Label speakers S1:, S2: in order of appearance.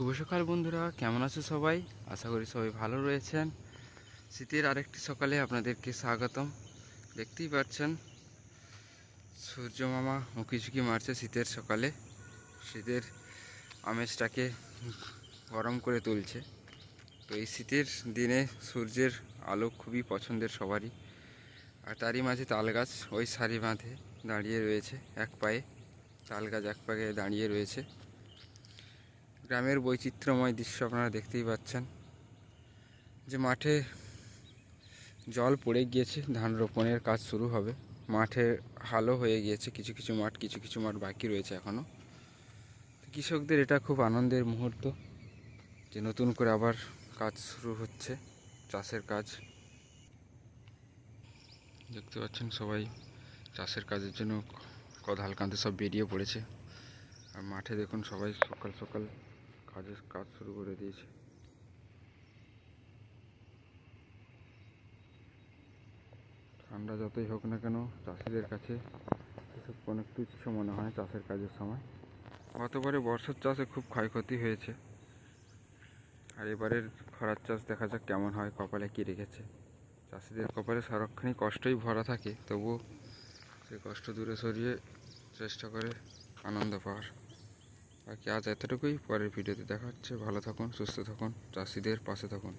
S1: শুভ সকাল বন্ধুরা, কেমন আছে সবাই? আশা করি সবাই ভালো রয়েছেন। শীতের আরেকটি সকালে আপনাদেরকে স্বাগতম। দেখতেই পাচ্ছেন, সূর্য মামা উঁকি ঝুঁকি মারছে শীতের সকালে। শীতের আমেজটাকে গরম করে তুলছে। তো এই শীতের দিনে সূর্যের আলো খুবই পছন্দের সবারই। আর তারই মাঝে তাল গাছ ওই সারি বাঁধে দাঁড়িয়ে রয়েছে, এক পায়ে। তাল গাছ এক পায়ে দাঁড়িয়ে রয়েছে। গ্রামের বৈচিত্র্যময় দৃশ্য আপনারা দেখতেই পাচ্ছেন। যে মাঠে জল পড়ে গিয়েছে, ধান রোপণের কাজ শুরু হবে। মাঠে হালও হয়ে গিয়েছে, কিছু কিছু মাঠ, কিছু কিছু মাঠ বাকি রয়েছে এখনও কৃষকদের এটা খুব আনন্দের মুহূর্ত, যে নতুন করে আবার কাজ শুরু হচ্ছে, চাষের কাজ। দেখতে পাচ্ছেন সবাই, চাষের কাজের জন্য কদাল কাঁধে সব বেরিয়ে পড়েছে। আর মাঠে দেখুন সবাই সকাল সকাল কাজের কাজ শুরু করে দিয়েছে। ঠান্ডা যতই হোক না কেন, চাষিদের কাছে এসব অনেক তুচ্ছ মনে হয় চাষের কাজের সময়। গতবারে বর্ষার চাষে খুব ক্ষয়ক্ষতি হয়েছে। আর এবারের খরার চাষ দেখা যাক কেমন হয়, কপালে কী রেখেছে। চাষিদের কপালে সারাক্ষণই কষ্টই ভরা থাকে, তবুও সেই কষ্ট দূরে সরিয়ে চেষ্টা করে আনন্দ পাওয়ার। বাকি আজ এতটুকুই। পরের ভিডিওতে দেখা হচ্ছে। ভালো থাকুন সুস্থ থাকুন চাষিদের পাশে থাকুন।